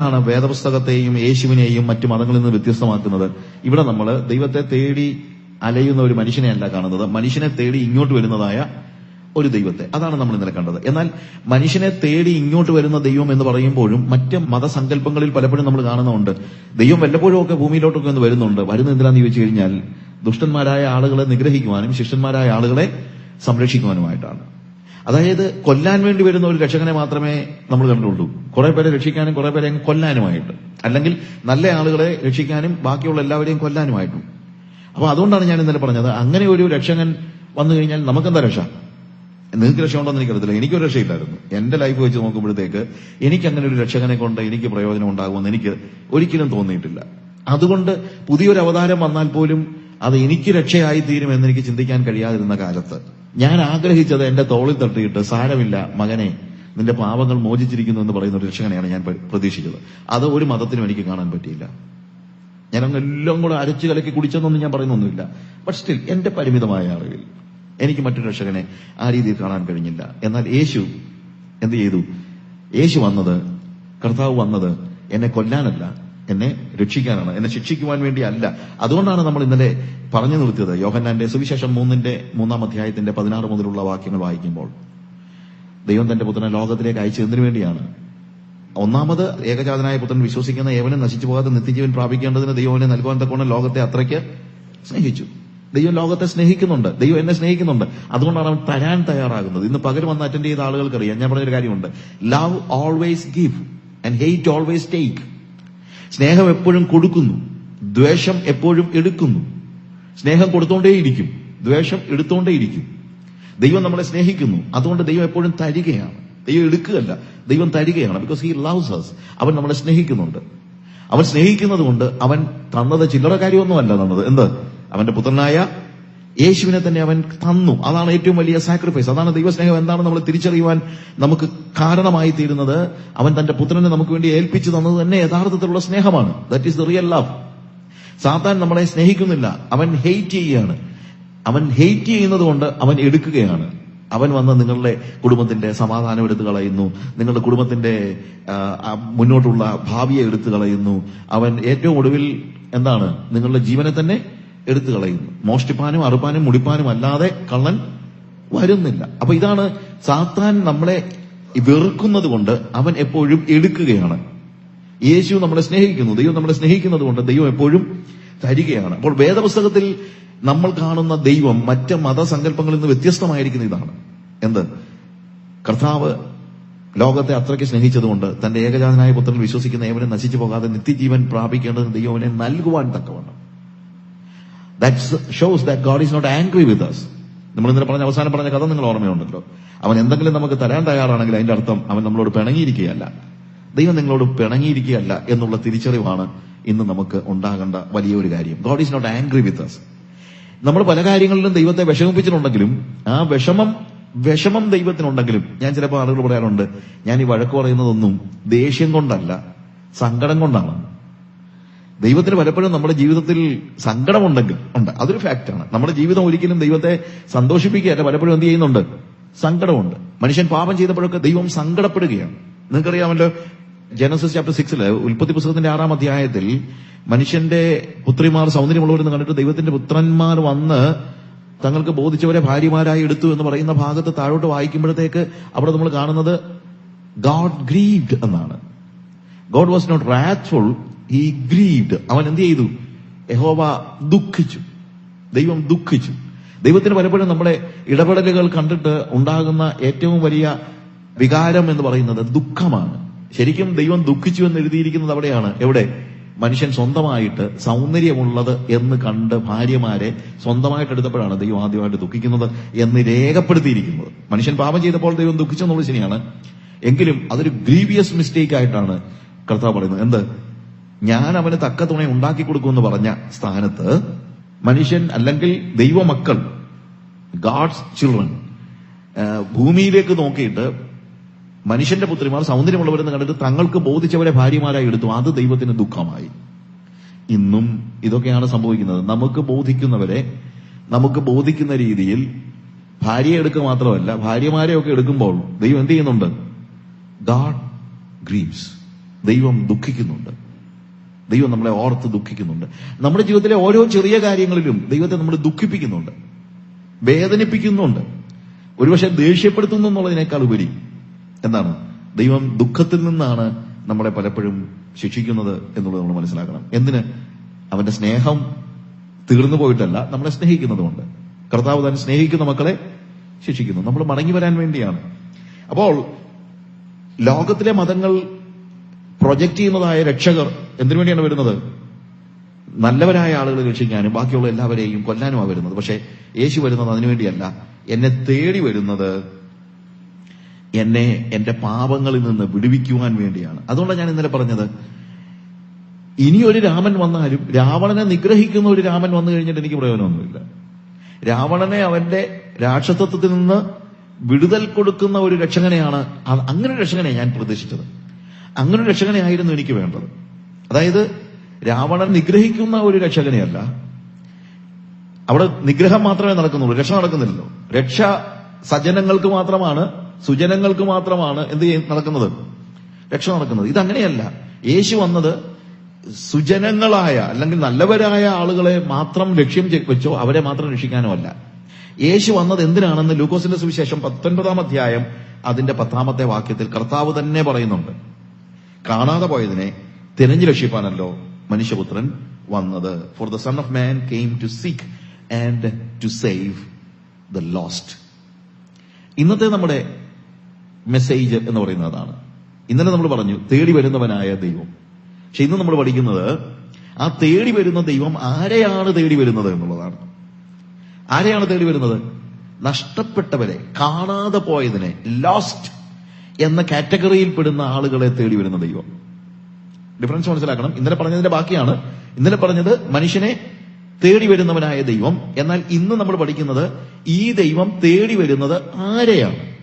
ആണ് വേദപുസ്തകത്തെയും യേശുവിനെയും മറ്റു മതങ്ങളിൽ നിന്ന് വ്യത്യസ്തമാക്കുന്നത്. ഇവിടെ നമ്മൾ ദൈവത്തെ തേടി അലയുന്ന ഒരു മനുഷ്യനെയല്ല കാണുന്നത്. മനുഷ്യനെ തേടി ഇങ്ങോട്ട് വരുന്നതായ ഒരു ദൈവത്തെ. അതാണ് നമ്മൾ ഇന്നലെ കണ്ടത്. എന്നാൽ മനുഷ്യനെ തേടി ഇങ്ങോട്ട് വരുന്ന ദൈവം എന്ന് പറയുമ്പോഴും മറ്റ് മതസങ്കല്പങ്ങളിൽ പലപ്പോഴും നമ്മൾ കാണുന്നുണ്ട്. ദൈവം വല്ലപ്പോഴും ഒക്കെ ഭൂമിയിലോട്ടൊക്കെ ഒന്ന് വരുന്നുണ്ട്. വരുന്ന എന്തിനാന്ന് ചോദിച്ചു കഴിഞ്ഞാൽ ദുഷ്ടന്മാരായ ആളുകളെ നിഗ്രഹിക്കുവാനും ശിഷ്യന്മാരായ ആളുകളെ സംരക്ഷിക്കുവാനുമായിട്ടാണ്. അതായത് കൊല്ലാൻ വേണ്ടി വരുന്ന ഒരു രക്ഷകനെ മാത്രമേ നമ്മൾ കണ്ടുള്ളൂ കുറെ പേരെ രക്ഷിക്കാനും കുറെ പേരെ കൊല്ലാനുമായിട്ട്. അല്ലെങ്കിൽ നല്ല ആളുകളെ രക്ഷിക്കാനും ബാക്കിയുള്ള എല്ലാവരെയും കൊല്ലാനുമായിട്ടും. അപ്പൊ അതുകൊണ്ടാണ് ഞാൻ ഇന്നലെ പറഞ്ഞത് അങ്ങനെ ഒരു രക്ഷകൻ വന്നു കഴിഞ്ഞാൽ നമുക്കെന്താ രക്ഷ? നിങ്ങൾക്ക് രക്ഷയുണ്ടോന്ന് എനിക്കറിയത്തില്ല. എനിക്കൊരു രക്ഷയില്ലായിരുന്നു. എന്റെ ലൈഫ് വെച്ച് നോക്കുമ്പോഴത്തേക്ക് എനിക്ക് അങ്ങനെ ഒരു രക്ഷകനെ കൊണ്ട് എനിക്ക് പ്രയോജനം ഉണ്ടാകുമെന്ന് എനിക്ക് ഒരിക്കലും തോന്നിയിട്ടില്ല. അതുകൊണ്ട് പുതിയൊരു അവതാരം വന്നാൽ പോലും അത് എനിക്ക് രക്ഷയായി തീരുമെന്ന് എനിക്ക് ചിന്തിക്കാൻ കഴിയാതിരുന്ന കാലത്ത് ഞാൻ ആഗ്രഹിച്ചത് എന്റെ തോളിൽ തട്ടിയിട്ട് സാരമില്ല മകനെ നിന്റെ പാപങ്ങൾ മോചിച്ചിരിക്കുന്നു എന്ന് പറയുന്ന ഒരു രക്ഷകനെയാണ് ഞാൻ പ്രതീക്ഷിച്ചത്. അത് ഒരു മതത്തിനും എനിക്ക് കാണാൻ പറ്റിയില്ല. ഞാൻ അങ്ങ് എല്ലാം കൂടെ അരച്ചു കലക്കി കുടിച്ചെന്നൊന്നും ഞാൻ പറയുന്നൊന്നുമില്ല. ബട്ട് സ്റ്റിൽ എന്റെ പരിമിതമായ അറിവിൽ എനിക്ക് മറ്റൊരു രക്ഷകനെ ആ രീതിയിൽ കാണാൻ കഴിഞ്ഞില്ല. എന്നാൽ യേശു എന്ത് ചെയ്തു? യേശു വന്നത് കർത്താവ് വന്നത് എന്നെ കൊല്ലാനല്ല എന്നെ രക്ഷിക്കാനാണ് എന്നെ ശിക്ഷിക്കുവാൻ വേണ്ടി അല്ല അതുകൊണ്ടാണ് നമ്മൾ ഇന്നലെ പറഞ്ഞു നിർത്തിയത്. യോഹന്നാന്റെ സുവിശേഷം മൂന്നിന്റെ മൂന്നാം അധ്യായത്തിന്റെ പതിനാറ് മുതലുള്ള വാക്യങ്ങൾ വായിക്കുമ്പോൾ ദൈവം തന്റെ പുത്രനെ ലോകത്തിലേക്ക് അയച്ചതിനു വേണ്ടിയാണ്. ഒന്നാമത് ഏകജാതനായ പുത്രൻ വിശ്വസിക്കുന്ന ഏവനും നശിച്ചു പോകാതെ നിത്യജീവൻ പ്രാപിക്കേണ്ടതിന് ദൈവനെ നൽകുവാൻ തക്കോണം ലോകത്തെ അത്രയ്ക്ക് സ്നേഹിച്ചു. ദൈവം ലോകത്തെ സ്നേഹിക്കുന്നുണ്ട്. ദൈവം എന്നെ സ്നേഹിക്കുന്നുണ്ട്. അതുകൊണ്ടാണ് അവൻ തരാൻ തയ്യാറാകുന്നത്. ഇന്ന് പകരം വന്ന് അറ്റൻഡ് ചെയ്ത ആളുകൾക്കറിയാം. ഞാൻ പറഞ്ഞൊരു കാര്യമുണ്ട്. Love always give and hate always take സ്നേഹം എപ്പോഴും കൊടുക്കുന്നു. ദ്വേഷം എപ്പോഴും എടുക്കുന്നു. സ്നേഹം കൊടുത്തോണ്ടേയിരിക്കും. ദ്വേഷം എടുത്തോണ്ടേയിരിക്കും. ദൈവം നമ്മളെ സ്നേഹിക്കുന്നു. അതുകൊണ്ട് ദൈവം എപ്പോഴും തരികയാണ്. ദൈവം എടുക്കുകയല്ല ദൈവം തരികയാണ്. ബിക്കോസ് ഹി ലവ്സ് അസ് അവൻ നമ്മളെ സ്നേഹിക്കുന്നുണ്ട്. അവൻ സ്നേഹിക്കുന്നത് കൊണ്ട് അവൻ തന്നത് ചില്ലറ കാര്യമൊന്നുമല്ല തന്നത്. എന്ത്? അവന്റെ പുത്രനായ യേശുവിനെ തന്നെ അവൻ തന്നു. അതാണ് ഏറ്റവും വലിയ സാക്രിഫൈസ് അതാണ് ദൈവസ്നേഹം. എന്താണ് നമ്മൾ തിരിച്ചറിയുവാൻ നമുക്ക് കാരണമായി തീരുന്നത് അവൻ തന്റെ പുത്രനെ നമുക്ക് വേണ്ടി ഏൽപ്പിച്ചു തന്നത് തന്നെ യഥാർത്ഥത്തിലുള്ള സ്നേഹമാണ്. That is the real love സാത്താൻ നമ്മളെ സ്നേഹിക്കുന്നില്ല. അവൻ ഹെയ്റ്റ് ചെയ്യുകയാണ്. അവൻ ഹെയ്റ്റ് ചെയ്യുന്നത് കൊണ്ട് അവൻ എടുക്കുകയാണ്. അവൻ വന്ന് നിങ്ങളുടെ കുടുംബത്തിന്റെ സമാധാനം എടുത്തു കളയുന്നു. നിങ്ങളുടെ കുടുംബത്തിന്റെ മുന്നോട്ടുള്ള ഭാവിയെ എടുത്തു കളയുന്നു. അവൻ ഏറ്റവും ഒടുവിൽ എന്താണ്? നിങ്ങളുടെ ജീവനെ തന്നെ എടുത്തു കളയുന്നു. മോഷ്ടിപ്പാനും അറുപ്പാനും മുടിപ്പാനും അല്ലാതെ കള്ളൻ വരുന്നില്ല. അപ്പൊ ഇതാണ് സാത്താൻ നമ്മളെ വെറുക്കുന്നത് കൊണ്ട് അവൻ എപ്പോഴും എടുക്കുകയാണ്. യേശു നമ്മളെ സ്നേഹിക്കുന്നു ദൈവം നമ്മളെ സ്നേഹിക്കുന്നത് കൊണ്ട് ദൈവം എപ്പോഴും തരികയാണ്. അപ്പോൾ വേദപുസ്തകത്തിൽ നമ്മൾ കാണുന്ന ദൈവം മറ്റ് മതസങ്കല്പങ്ങളിൽ നിന്ന് വ്യത്യസ്തമായിരിക്കുന്ന ഇതാണ്. എന്ത്? കർത്താവ് ലോകത്തെ അത്രയ്ക്ക് സ്നേഹിച്ചതുകൊണ്ട് തന്റെ ഏകജാതനായ പുത്രൻ വിശ്വസിക്കുന്ന ഏവനെ നശിച്ചു പോകാതെ നിത്യജീവൻ പ്രാപിക്കേണ്ടത് ദൈവം അവനെ നൽകുവാൻ തക്കവണ്ണം. That shows that God is not angry with us നമ്മൾ ഇന്നലെ പറഞ്ഞ അവസാനം പറഞ്ഞ കഥ നിങ്ങൾ ഓർമ്മയുണ്ടല്ലോ. അവൻ എന്തെങ്കിലും നമുക്ക് തരാൻ തയ്യാറാണെങ്കിൽ അതിന്റെ അർത്ഥം അവൻ നമ്മളോട് പിണങ്ങിയിരിക്കുകയല്ല. ദൈവം നിങ്ങളോട് പിണങ്ങിയിരിക്കുകയല്ല എന്നുള്ള തിരിച്ചറിവാണ് ഇന്ന് നമുക്ക് ഉണ്ടാകേണ്ട വലിയൊരു കാര്യം. God is not angry with us നമ്മൾ പല കാര്യങ്ങളിലും ദൈവത്തെ വിഷമിപ്പിച്ചിട്ടുണ്ടെങ്കിലും ആ വിഷമം വിഷമം ദൈവത്തിനുണ്ടെങ്കിലും ഞാൻ ചിലപ്പോൾ ആളുകൾ പറയാറുണ്ട് ഞാൻ ഈ വഴക്ക് പറയുന്നതൊന്നും ദേഷ്യം കൊണ്ടല്ല സങ്കടം കൊണ്ടാണ്. ദൈവത്തിന് പലപ്പോഴും നമ്മുടെ ജീവിതത്തിൽ സങ്കടമുണ്ടെങ്കിൽ ഉണ്ട്. അതൊരു ഫാക്റ്റാണ് നമ്മുടെ ജീവിതം ഒരിക്കലും ദൈവത്തെ സന്തോഷിപ്പിക്കുകയല്ല. പലപ്പോഴും എന്ത് ചെയ്യുന്നുണ്ട്? സങ്കടമുണ്ട്. മനുഷ്യൻ പാപം ചെയ്തപ്പോഴൊക്കെ ദൈവം സങ്കടപ്പെടുകയാണ്. നിങ്ങൾക്കറിയാമല്ലോ ജനസസ് ചാപ്റ്റർ സിക്സിൽ ഉൽപ്പത്തി പുസ്തകത്തിന്റെ ആറാം അധ്യായത്തിൽ മനുഷ്യന്റെ പുത്രിമാർ സൗന്ദര്യമുള്ളവരെന്ന് കണ്ടിട്ട് ദൈവത്തിന്റെ പുത്രന്മാർ വന്ന് തങ്ങൾക്ക് ബോധിച്ചവരെ ഭാര്യമാരായി എടുത്തു എന്ന് പറയുന്ന ഭാഗത്ത് താഴോട്ട് വായിക്കുമ്പോഴത്തേക്ക് അവിടെ നമ്മൾ കാണുന്നത് ഗാഡ് ഗ്രീവ്ഡ് എന്നാണ്. God was not wrathful he grieved അവൻ എന്ത് ചെയ്തു? യഹോവ ദുഃഖിച്ചു. ദൈവം ദുഃഖിച്ചു. ദൈവത്തിന് പലപ്പോഴും നമ്മുടെ ഇടപെടലുകൾ കണ്ടിട്ട് ഉണ്ടാകുന്ന ഏറ്റവും വലിയ വികാരം എന്ന് പറയുന്നത് ദുഃഖമാണ്. ശരിക്കും ദൈവം ദുഃഖിച്ചു എന്ന് എഴുതിയിരിക്കുന്നത് അവിടെയാണ്. എവിടെ? മനുഷ്യൻ സ്വന്തമായിട്ട് സൗന്ദര്യമുള്ളത് എന്ന് കണ്ട് ഭാര്യമാരെ സ്വന്തമായിട്ട് എടുത്തപ്പോഴാണ് ദൈവം ആദ്യമായിട്ട് ദുഃഖിക്കുന്നത് എന്ന് രേഖപ്പെടുത്തിയിരിക്കുന്നത്. മനുഷ്യൻ പാപം ചെയ്തപ്പോൾ ദൈവം ദുഃഖിച്ചെന്നുള്ളത് ശരിയാണ്. എങ്കിലും അതൊരു ഗ്രീവിയസ് മിസ്റ്റേക്ക് ആയിട്ടാണ് കർത്താവ് പറയുന്നത്. എന്ത്? ഞാൻ അവന് തക്ക തുണ ഉണ്ടാക്കി കൊടുക്കുമെന്ന് പറഞ്ഞ സ്ഥാനത്ത് മനുഷ്യൻ അല്ലെങ്കിൽ ദൈവമക്കൾ ഗാഡ്സ് ചിൽഡ്രൻ ഭൂമിയിലേക്ക് നോക്കിയിട്ട് മനുഷ്യന്റെ പുത്രിമാർ സൗന്ദര്യമുള്ളവരെന്ന് കണ്ടിട്ട് തങ്ങൾക്ക് ബോധിച്ചവരെ ഭാര്യമാരായി എടുത്തു. അത് ദൈവത്തിന് ദുഃഖമായി. ഇന്നും ഇതൊക്കെയാണ് സംഭവിക്കുന്നത്. നമുക്ക് ബോധിക്കുന്നവരെ നമുക്ക് ബോധിക്കുന്ന രീതിയിൽ ഭാര്യയെ എടുക്കുക മാത്രമല്ല ഭാര്യമാരെ ഒക്കെ എടുക്കുമ്പോൾ ദൈവം എന്ത് ചെയ്യുന്നുണ്ട്? ഗാഡ് ഗ്രീവ്സ് ദൈവം ദുഃഖിക്കുന്നുണ്ട്. ദൈവം നമ്മളെ ഓർത്ത് ദുഃഖിക്കുന്നുണ്ട്. നമ്മുടെ ജീവിതത്തിലെ ഓരോ ചെറിയ കാര്യങ്ങളിലും ദൈവത്തെ നമ്മൾ ദുഃഖിപ്പിക്കുന്നുണ്ട്. വേദനിപ്പിക്കുന്നുണ്ട്. ഒരുപക്ഷെ ദേഷ്യപ്പെടുത്തുന്നു എന്നുള്ളതിനേക്കാൾ ഉപരി എന്താണ്? ദൈവം ദുഃഖത്തിൽ നിന്നാണ് നമ്മളെ പലപ്പോഴും ശിക്ഷിക്കുന്നത് എന്നുള്ളത് നമ്മൾ മനസ്സിലാക്കണം. എന്തിന്? അവന്റെ സ്നേഹം തീർന്നു പോയിട്ടല്ല നമ്മളെ സ്നേഹിക്കുന്നതുകൊണ്ട്. കർത്താവ് താൻ സ്നേഹിക്കുന്ന മക്കളെ ശിക്ഷിക്കുന്നു. നമ്മൾ മടങ്ങി വരാൻ വേണ്ടിയാണ്. അപ്പോൾ ലോകത്തിലെ മതങ്ങൾ പ്രൊജക്ട് ചെയ്യുന്നതായ രക്ഷകർ എന്തിനു വേണ്ടിയാണ് വരുന്നത്? നല്ലവരായ ആളുകളെ രക്ഷിക്കാനും ബാക്കിയുള്ള എല്ലാവരെയും കൊല്ലാനുമാണ് വരുന്നത്. പക്ഷെ യേശു വരുന്നത് അതിനുവേണ്ടിയല്ല എന്നെ തേടി വരുന്നത് എന്നെ എന്റെ പാപങ്ങളിൽ നിന്ന് വിടുവിക്കുവാൻ വേണ്ടിയാണ്. അതുകൊണ്ടാണ് ഞാൻ ഇന്നലെ പറഞ്ഞത്. ഇനി ഒരു രാമൻ വന്നാലും രാവണനെ നിഗ്രഹിക്കുന്ന ഒരു രാമൻ വന്നു കഴിഞ്ഞിട്ട് എനിക്ക് പ്രയോജനമൊന്നുമില്ല. രാവണനെ അവന്റെ രാക്ഷസത്വത്തിൽ നിന്ന് വിടുതൽ കൊടുക്കുന്ന ഒരു രക്ഷകനെയാണ് അങ്ങനെ രക്ഷകനെ ഞാൻ പ്രതീക്ഷിച്ചത്. അങ്ങനെ ഒരു രക്ഷകനെ ആയിരുന്നു എനിക്ക് വേണ്ടത്. അതായത് രാവണൻ നിഗ്രഹിക്കുന്ന ഒരു രക്ഷകനെയല്ല. അവിടെ നിഗ്രഹം മാത്രമേ നടക്കുന്നുള്ളൂ രക്ഷ നടക്കുന്നില്ലല്ലോ. രക്ഷ സജനങ്ങൾക്ക് മാത്രമാണ് സുജനങ്ങൾക്ക് മാത്രമാണ് എന്ത് നടക്കുന്നത്? രക്ഷ നടക്കുന്നത്. ഇതങ്ങനെയല്ല. യേശു വന്നത് സുജനങ്ങളായ അല്ലെങ്കിൽ നല്ലവരായ ആളുകളെ മാത്രം ലക്ഷ്യം വെച്ചോ അവരെ മാത്രം രക്ഷിക്കാനോ അല്ല. യേശു വന്നത് എന്തിനാണെന്ന് ലൂക്കോസിന്റെ സുവിശേഷം പത്തൊൻപതാം അധ്യായം അതിന്റെ പത്താമത്തെ വാക്യത്തിൽ കർത്താവ് തന്നെ പറയുന്നുണ്ട്. കാണാതെ പോയതിനെ തിരഞ്ഞു രക്ഷിപ്പാനല്ലോ മനുഷ്യപുത്രൻ വന്നത്. For the son of man came to seek and to save the lost ഇന്നത്തെ നമ്മുടെ മെസ്സേജ് എന്ന് പറയുന്നതാണ്. ഇന്നലെ നമ്മൾ പറഞ്ഞു തേടി വരുന്നവനായ ദൈവം. പക്ഷെ ഇന്ന് നമ്മൾ പഠിക്കുന്നത് ആ തേടി വരുന്ന ദൈവം ആരെയാണ് തേടി വരുന്നത് എന്നുള്ളതാണ്. ആരെയാണ് തേടി വരുന്നത്? നഷ്ടപ്പെട്ടവരെ കാണാതെ പോയതിനെ ലോസ്റ്റ് എന്ന കാറ്റഗറിയിൽ പെടുന്ന ആളുകളെ തേടി വരുന്ന ദൈവം. ഡിഫറൻസ് മനസ്സിലാക്കണം. ഇന്നലെ പറഞ്ഞതിന്റെ ബാക്കിയാണ്. ഇന്നലെ പറഞ്ഞത് മനുഷ്യനെ തേടി വരുന്നവനായ ദൈവം. എന്നാൽ ഇന്ന് നമ്മൾ പഠിക്കുന്നത് ഈ ദൈവം തേടി വരുന്നത് ആരെയാണ്?